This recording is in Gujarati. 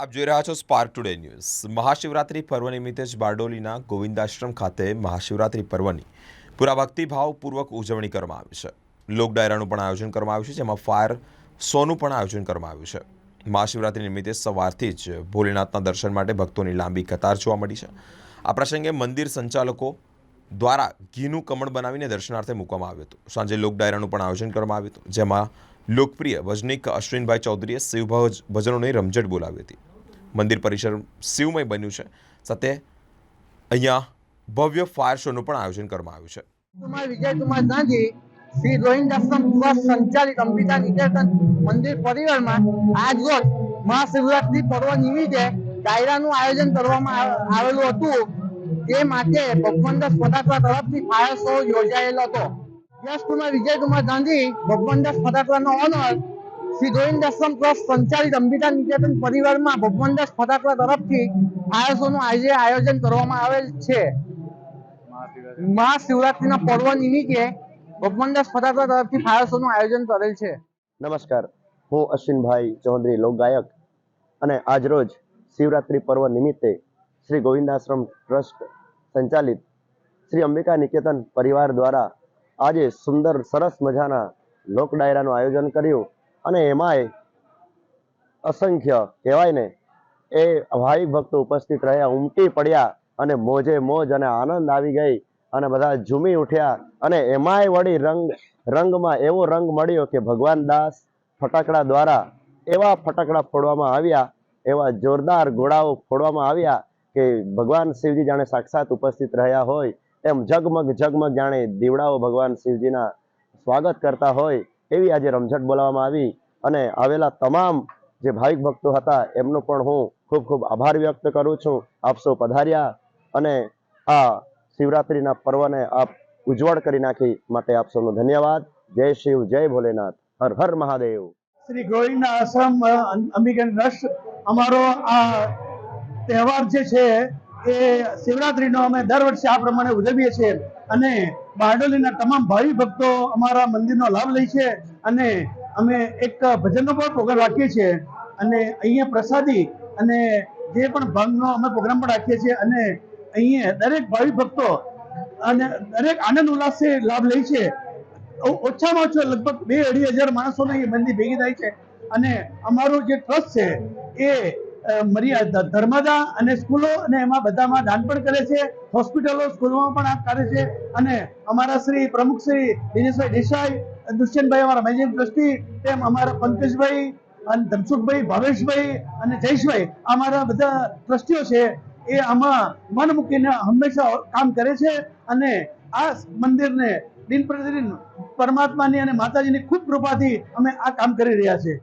આપ જોઈ રહ્યા છો સ્પાર્ક ટુડે ન્યૂઝ મહાશિવરાત્રિ પર્વ નિમિત્તે જ બારડોલીના ગોવિંદાશ્રમ ખાતે મહાશિવરાત્રિ પર્વની પૂરા ભક્તિભાવપૂર્વક ઉજવણી કરવામાં આવી છે. લોક ડાયરાનું પણ આયોજન કરવામાં આવ્યું છે, જેમાં ફાયર શોનું પણ આયોજન કરવામાં આવ્યું છે. મહાશિવરાત્રિ નિમિત્તે સવારથી જ ભોલેનાથના દર્શન માટે ભક્તોની લાંબી કતાર જોવા મળી છે. આ પ્રસંગે મંદિર સંચાલકો દ્વારા ઘીનું કમળ બનાવીને દર્શનાર્થે મૂકવામાં આવ્યું હતું. સાંજે લોક ડાયરાનું પણ આયોજન કરવામાં આવ્યું હતું, જેમાં લોકપ્રિય ભજનિક અશ્વિનભાઈ ચૌધરીએ શિવ ભજનોની રમઝટ બોલાવી હતી. મંદિર પરિસર શિવમય બન્યું છે. સાથે અહીંયા ભવ્ય ફાયર શોનું પણ આયોજન કરવામાં આવ્યું છે. કુમાર મંદિર પરિવારમાં આજ રોજ મહાશિવરાત્રી પર્વ નિમિત્તે ડાયરાનું આયોજન કરવામાં આવેલું હતું. તે માટે ભગવંતદાસ ફટાકડા તરફથી ફાયર શો યોજાયેલો હતો. યશકુમાર વિજયકુમાર ગાંધી ભગવંતદાસ ફટાકડાનો ઓનર, શ્રી ગોવિંદ આશ્રમ ટ્રસ્ટ સંચાલિત અંબિકા નિકેતન પરિવારમાં ભગવંતદાસ ફટાકડા તરફથી ફાયર શોનું આજે આયોજન કરવામાં આવેલ છે. મહાશિવરાત્રીના પર્વ નિમિત્તે ભગવાનદાસ ફટાકડા તરફથી ફાયર શોનું આયોજન કરેલ છે. નમસ્કાર. હું અશ્વિનભાઈ ચૌધરી, લોકગાયક. અને આજરોજ શિવરાત્રી પર્વ નિમિત્તે શ્રી ગોવિંદાશ્રમ ટ્રસ્ટ સંચાલિત શ્રી અંબિકા નિકેતન પરિવાર દ્વારા આજે સુંદર સરસ મજાના લોક ડાયરાનું આયોજન કર્યું અને એમાંય અસંખ્ય કહેવાય ને એ ભાવિક ભક્તો ઉપસ્થિત રહ્યા, ઉમટી પડ્યા અને મોજે મોજ અને આનંદ આવી ગઈ અને બધા ઝૂમી ઉઠ્યા અને એમાંય વળી રંગ, રંગમાં એવો રંગ મળ્યો કે ભગવાન દાસ ફટાકડા દ્વારા એવા ફટાકડા ફોડવામાં આવ્યા, એવા જોરદાર ઘોડાઓ ફોડવામાં આવ્યા કે ભગવાન શિવજી જાણે સાક્ષાત ઉપસ્થિત રહ્યા હોય, એમ ઝગમગ ઝગમગ જાણે દીવડાઓ ભગવાન શિવજીના સ્વાગત કરતા હોય, એવી આજે રમઝટ બોલાવવામાં આવી અને આવેલા તમામ જે ભાવિક ભક્તો હતા, એમનો પણ હું ખૂબ ખૂબ આભાર વ્યક્ત કરું છું. આપ પધાર્યા અને આ શિવરાત્રિના પર્વને આપ ઉજ્જવળ કરી નાખી માટે આપ સૌનો ધન્યવાદ. જય શિવ, જય ભોલેનાથ. હર હર મહાદેવ. શ્રી ગોવિંદ આશ્રમ અમારો આ તહેવાર જે છે એ શિવરાત્રીનો અમે દર વર્ષે આ પ્રમાણે ઉજવીએ છીએ અને બારડોલીના તમામ ભાવિ ભક્તો અમારા મંદિરનો લાભ લે છે અને અમે એક ભજનનો પણ પ્રોગ્રામ રાખીએ છીએ અને અહીંયા પ્રસાદી અને જે પણ ભંગનો અમે પ્રોગ્રામ પણ રાખીએ છીએ અને અહીંયા દરેક ભાવિ ભક્તો અને દરેક આનંદ ઉલ્લાસથી લાભ લે છે. ઓછામાં ઓછો લગભગ બે અઢી હજાર માણસોને એ મંદિર ભેગી થાય છે અને અમારું જે ટ્રસ્ટ છે એ મર્યાદા ધર્મદા અને સ્કૂલો અને એમાં બધામાં દાન પણ કરે છે. હોસ્પિટલો, સ્કૂલોમાં પણ આ કરે છે. અને અમારા શ્રી પ્રમુખ શ્રી દિનેશભાઈ દેસાઈ, દુષ્યંતભાઈ અમારા મેનેજિંગ ટ્રસ્ટી, તેમ અમારા પંકજભાઈ અને ધનસુખભાઈ ભાવેશભાઈ અને જયેશભાઈ અમારા બધા ટ્રસ્ટીઓ છે. એ આમાં મન મૂકીને હંમેશા કામ કરે છે. અને આ મંદિરને દિન પ્રતિદિન પરમાત્માની અને માતાજીની ખૂબ કૃપાથી અમે આ કામ કરી રહ્યા છીએ.